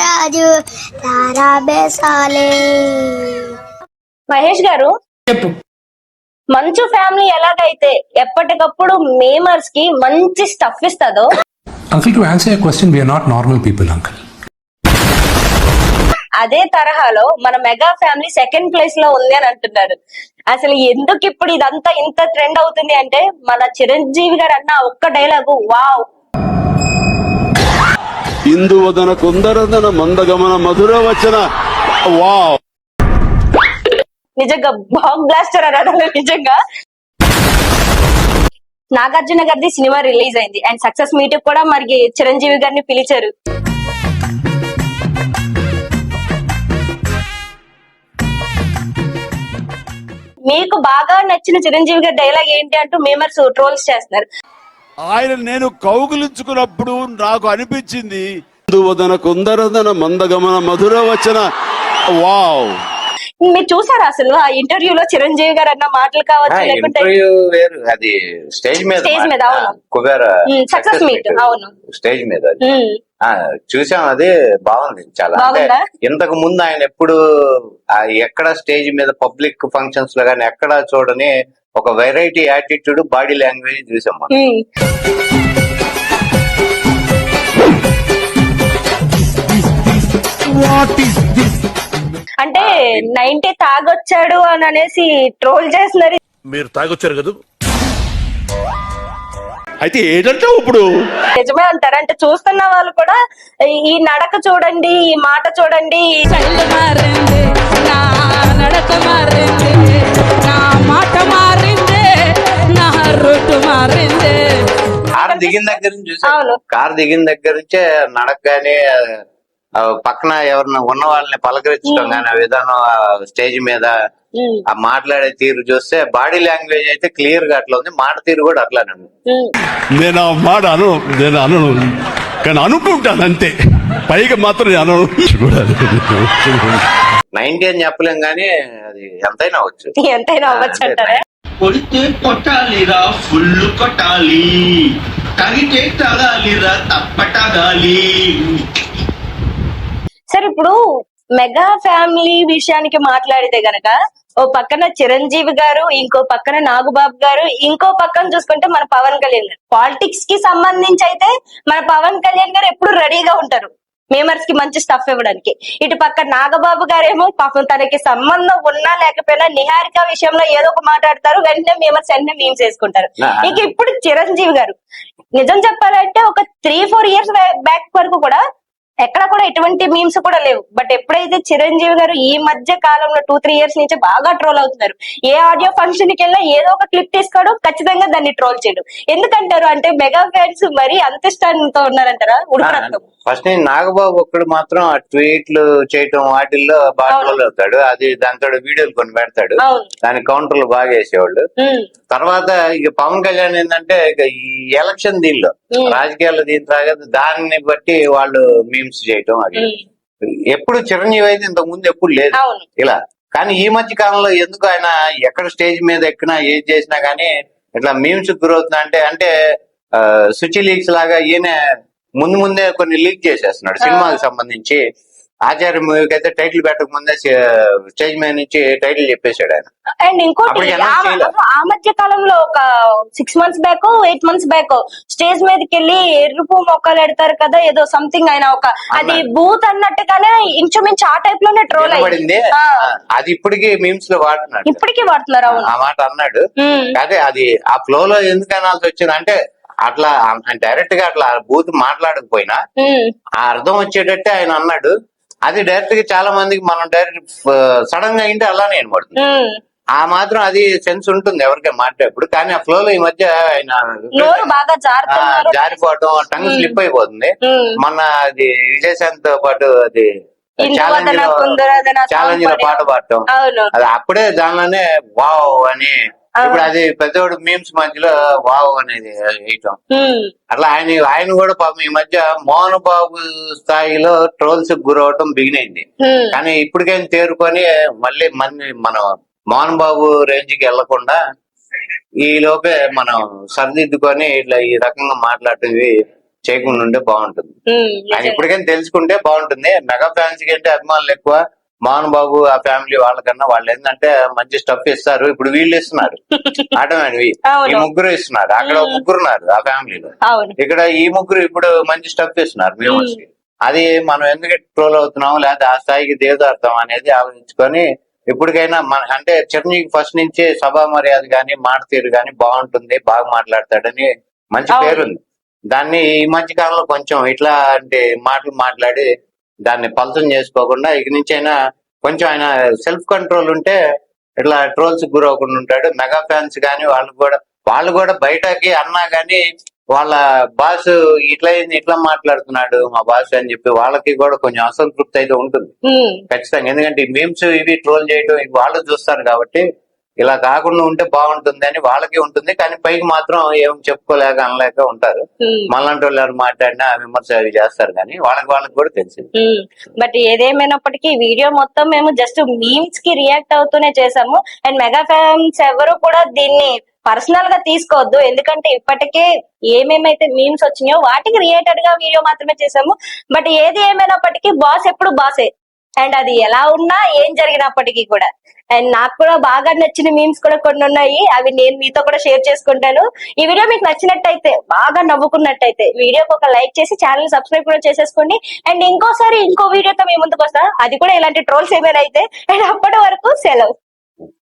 రాజు. బెసాలే. మహేష్ గారు చెప్పు. మంచు ఫ్యామిలీ ఎలాగైతే ఎప్పటికప్పుడు మేమర్స్కి మంచి స్టఫ్ ఇస్తుందో? Answer your question, we are not normal people, Uncle. అదే తరహాలో మన మెగా ఫ్యామిలీ సెకండ్ ప్లేస్లో ఉంది అని అంటున్నారు. అసలు ఎందుకు ఇప్పుడు ఇదంతా ఇంత ట్రెండ్ అవుతుంది అంటే మన చిరంజీవి గారు అన్న ఒక్క డైలాగు వావ్ ఇందువదన కుందరదన మందగమన మధుర వచన. వా నిజంగా బాగ్ బ్లాస్టర్ అని నిజంగా నాగార్జున గారిది సినిమా రిలీజ్ అయింది. అండ్ సక్సెస్ మీట్ కూడా మరి చిరంజీవి గారిని పిలిచారు. మీకు బాగా నచ్చిన చిరంజీవి గారి డైలాగ్ ఏంటి అంటూ మేమర్స్ ట్రోల్స్ చేస్తున్నారు. ఆయన నేను కౌగులించుకున్నప్పుడు నాకు అనిపించింది కుందరదన మందగమన మధుర వచన. వావ్. మీరు చూసారా అసలు ఆ ఇంటర్వ్యూలో చిరంజీవి గారు అన్న మాటలు కావచ్చు లేకుంటే ఇంటర్వ్యూ వేరు అది స్టేజ్ మీద స్టేజ్ మీద, అవును. కుబేర success meet, అవును. స్టేజ్ మీద చూసాం అది బాగుంది చాలా. అంటే? ఇంతకు ముందు ఆయన ఎప్పుడు ఆ, ఎక్కడ స్టేజ్ మీద పబ్లిక్ ఫంక్షన్స్లో కానీ ఎక్కడ చూడని ఒక వెరైటీ యాటిట్యూడ్ బాడీ లాంగ్వేజ్ చూసాం మనం. అంటే నైన్టీ తాగొచ్చాడు అని అనేసి ట్రోల్ చేస్తున్నారు. మీరు తాగొచ్చారు కదా? అయితే ఏంటంటే ఇప్పుడు? నిజమే అంటారు. అంటే చూస్తున్న వాళ్ళు కూడా ఈ నడక చూడండి ఈ మాట చూడండి. నడక దిగిన దగ్గర నుంచి చూసాం అవును. కార్ దిగిన దగ్గర నుంచే నడక గానీ ఆ, పక్కన ఎవరిని ఉన్న వాళ్ళని పలకరించడం గానీ ఆ విధానం స్టేజ్ మీద ఆ మాట్లాడే తీరు చూస్తే బాడీ లాంగ్వేజ్ అయితే క్లియర్గా అట్లా ఉంది. మాట తీరు కూడా అట్లానే. నేను ఆ మాట అను నేను అనను. కానీ అనుకుంటాను అంతే. పైగా మాత్రం అనను. నైన్టీ అని చెప్పలేం గానీ అది ఎంతైనా అవచ్చు ఎంతైనా అవ్వచ్చు అంటారా? కొడితే కొట్టాలిరా ఫుల్ కొట్టాలి. తగితే తగాలిరా తప్పటగాలి సార్ ఇప్పుడు మెగా ఫ్యామిలీ విషయానికి మాట్లాడితే గనక ఓ పక్కన చిరంజీవి గారు ఇంకో పక్కన నాగుబాబు గారు ఇంకో పక్కన చూసుకుంటే మన పవన్ కళ్యాణ్ గారు. పాలిటిక్స్కి సంబంధించి అయితే మన పవన్ కళ్యాణ్ గారు ఎప్పుడు రెడీగా ఉంటారు. మేమర్స్కి మంచి స్టఫ్ ఇవ్వడానికి. ఇటు పక్క నాగబాబు గారేమో పాపం తనకి సంబంధం ఉన్నా లేకపోయినా నిహారిక విషయంలో ఏదో ఒక మాట్లాడతారు వెంటనే మేమర్స్ వెంటనే మీమ్స్ వేసుకుంటారు. నా- ఇక ఇప్పుడు చిరంజీవి గారు. నిజం చెప్పాలంటే ఒక త్రీ ఫోర్ ఇయర్స్ బ్యాక్ వరకు కూడా ఎక్కడ కూడా ఎటువంటి మీమ్స్ కూడా లేవు. బట్ ఎప్పుడైతే చిరంజీవి గారు ఈ మధ్య కాలంలో టూ త్రీ ఇయర్స్ నుంచి బాగా ట్రోల్ అవుతున్నారు ఏ ఆడియో ఫంక్షన్కి వెళ్ళినా ఏదో ఒక క్లిప్ తీసుకోవడం ఖచ్చితంగా దాన్ని ట్రోల్ చేయడం. ఎందుకంటారు? అంటే మెగా ఫ్యాన్స్ మరి అంత ఇష్టంతో ఉన్నారంటారా ఫస్ట్ నేను నాగబాబు ఒక్కడు మాత్రం ఆ ట్వీట్లు చేయటం వాటిల్లో బాగా అవుతాడు. అది దాంతో వీడియోలు కొన్ని పెడతాడు. దాని కౌంటర్లు బాగా వేసేవాళ్ళు. తర్వాత ఇక పవన్ కళ్యాణ్ ఏంటంటే ఇక ఈ ఎలక్షన్ దీనిలో. రాజకీయాల్లో దీని తాగదు. దాన్ని బట్టి వాళ్ళు మీమ్స్ చేయటం అది. ఎప్పుడు చిరంజీవి అయితే ఇంతకు ముందు ఎప్పుడు లేదు. ఇలా. కానీ ఈ మధ్య కాలంలో ఎందుకు ఆయన ఎక్కడ స్టేజ్ మీద ఎక్కినా ఏది చేసినా గానీ ఇట్లా మీమ్స్ గురవుతున్నా అంటే అంటే శుచి లీక్స్ లాగా ఈయన ముందు ముందే కొన్ని లీక్ చేసేస్తున్నాడు సినిమాకి సంబంధించి. ఆచార్య మూవీకి అయితే టైటిల్ పెట్టక ముందే స్టేజ్ మీద నుంచి టైటిల్ చెప్పేశాడు ఆయన. అండ్ ఇంకోటి ఆ మధ్య కాలంలో ఒక six months back eight months back stage మీదకి వెళ్ళి ఎరుపు మొక్కలు ఎడతారు కదా ఏదో సంథింగ్ ఆయన ఒక అది. బూత్ అన్నట్టుగానే ఇంచుమించు ఆ టైప్లోనే ట్రోల్ అయింది అది ఇప్పటికీ మీమ్స్లో వాడుతున్నాడు. ఇప్పటికీ వాడుతున్నారు అవును. ఆ మాట అన్నాడు. అదే అది ఆ ఫ్లో లో ఎందుకు అనాల్సి వచ్చింది అంటే అట్లా డైరెక్ట్గా అట్లా బూత్ మాట్లాడకపోయినా ఆ అర్థం వచ్చేటట్టే ఆయన అన్నాడు. అది డైరెక్ట్గా చాలా మందికి మనం డైరెక్ట్ సడన్గా ఇంటే అలానే ఉమ్. ఆ మాత్రం అది సెన్స్ ఉంటుంది ఎవరికైనా మాట్లాడేప్పుడు కానీ ఆ ఫ్లో లో ఈ మధ్య ఆయన జారిపోవటం టంగ్ స్లిప్ అయిపోతుంది. మొన్న అది విజయశాంత్తో పాటు అది ఛాలెంజ్ ఛాలెంజ్లో. పాట పాడటం అది అప్పుడే దానిలోనే వావ్ అని ఇప్పుడు అది పెద్దోడు మీమ్స్ మధ్యలో వావ్ అనేది వేయటం అట్లా ఆయన ఆయన కూడా పాపం ఈ మధ్య మోహన్ బాబు స్థాయిలో ట్రోల్స్ గురవటం బిగిన్ అయింది. కానీ ఇప్పటికైనా తేరుకొని మళ్ళీ మన మనం మోహన్ బాబు రేంజ్కి వెళ్ళకుండా ఈ లోపే మనం సరిదిద్దుకొని ఇట్లా ఈ రకంగా మాట్లాడేవి చేయకుండా ఉంటే బాగుంటుంది. ఆయన. ఇప్పటికైనా తెలుసుకుంటే బాగుంటుంది. మెగా ఫ్యాన్స్ కంటే అభిమానులు ఎక్కువ. మోహన్ బాబు ఆ ఫ్యామిలీ వాళ్ళకన్నా వాళ్ళు ఏంటంటే మంచి స్టఫ్ ఇస్తారు. ఇప్పుడు వీళ్ళు ఇస్తున్నారు. ఆటోమేటిక్ ఈ. ముగ్గురు ఇస్తున్నారు. అక్కడ ముగ్గురు ఉన్నారు ఆ ఫ్యామిలీలో. ఇక్కడ ఈ ముగ్గురు ఇప్పుడు మంచి స్టఫ్ ఇస్తున్నారు వ్యూవర్స్కి. అది మనం ఎందుకు ట్రోల్ అవుతున్నాం లేదా ఆ స్థాయికి దిగజారుతాం అనేది ఆలోచించుకొని ఇప్పటికైనా మన అంటే చిరంజీవి ఫస్ట్ నుంచి సభా మర్యాద గాని మాట తీరు గాని బాగుంటుంది బాగా మాట్లాడతాడని మంచి. పేరుంది. దాన్ని ఈ మధ్య కాలంలో కొంచెం ఇట్లా అంటే మాటలు మాట్లాడి దాన్ని పలసం చేసుకోకుండా ఇక నుంచి అయినా కొంచెం ఆయన సెల్ఫ్ కంట్రోల్ ఉంటే ఇట్లా ట్రోల్స్ గురవకుండా ఉంటాడు. మెగా ఫ్యాన్స్ గాని వాళ్ళు కూడా వాళ్ళు కూడా బయటకి అన్నా గాని వాళ్ళ బాస్ ఇట్లా ఇట్లా మాట్లాడుతున్నాడు మా బాస్ అని చెప్పి వాళ్ళకి కూడా కొంచెం అసంతృప్తి అయితే ఉంటుంది. ఖచ్చితంగా. ఎందుకంటే మీమ్స్ ఇవి ట్రోల్ చేయడం ఇవి వాళ్ళు చూస్తారు కాబట్టి ఇలా కాకుండా ఉంటే బాగుంటుంది అని వాళ్ళకి ఉంటుంది కానీ పైకి మాత్రం ఏం చెప్పుకోలేక అనలేక ఉంటారు. మళ్ళంటి వాళ్ళు మాట్లాడినా విమర్శ చేస్తారు కానీ వాళ్ళకి వాళ్ళకి కూడా తెలిసింది. బట్ ఏదేమైనప్పటికీ వీడియో మొత్తం మేము జస్ట్ మీమ్స్కి రియాక్ట్ అవుతూనే చేసాము అండ్ మెగా ఫ్యాన్స్ ఎవరు కూడా దీన్ని పర్సనల్గా తీసుకోవద్దు. ఎందుకంటే ఇప్పటికే ఏమేమైతే మీమ్స్ వచ్చినాయో వాటికి రిలేటెడ్గా వీడియో మాత్రమే చేసాము బట్ ఏది ఏమైనప్పటికీ బాస్ ఎప్పుడు బాసే అండ్ అది ఎలా ఉన్నా ఏం జరిగినప్పటికీ కూడా. అండ్ నాకు కూడా బాగా నచ్చిన మీమ్స్ కూడా కొన్ని ఉన్నాయి. అవి నేను మీతో కూడా షేర్ చేసుకుంటాను. ఈ వీడియో మీకు నచ్చినట్టయితే బాగా నవ్వుకున్నట్టయితే వీడియోకి ఒక లైక్ చేసి ఛానల్ సబ్స్క్రైబ్ కూడా చేసేసుకోండి. అండ్ ఇంకోసారి ఇంకో వీడియోతో మీ ముందుకు వస్తా. అది కూడా ఇలాంటి ట్రోల్స్ ఏమైనా అయితే అండ్ అప్పటి వరకు సెలవు.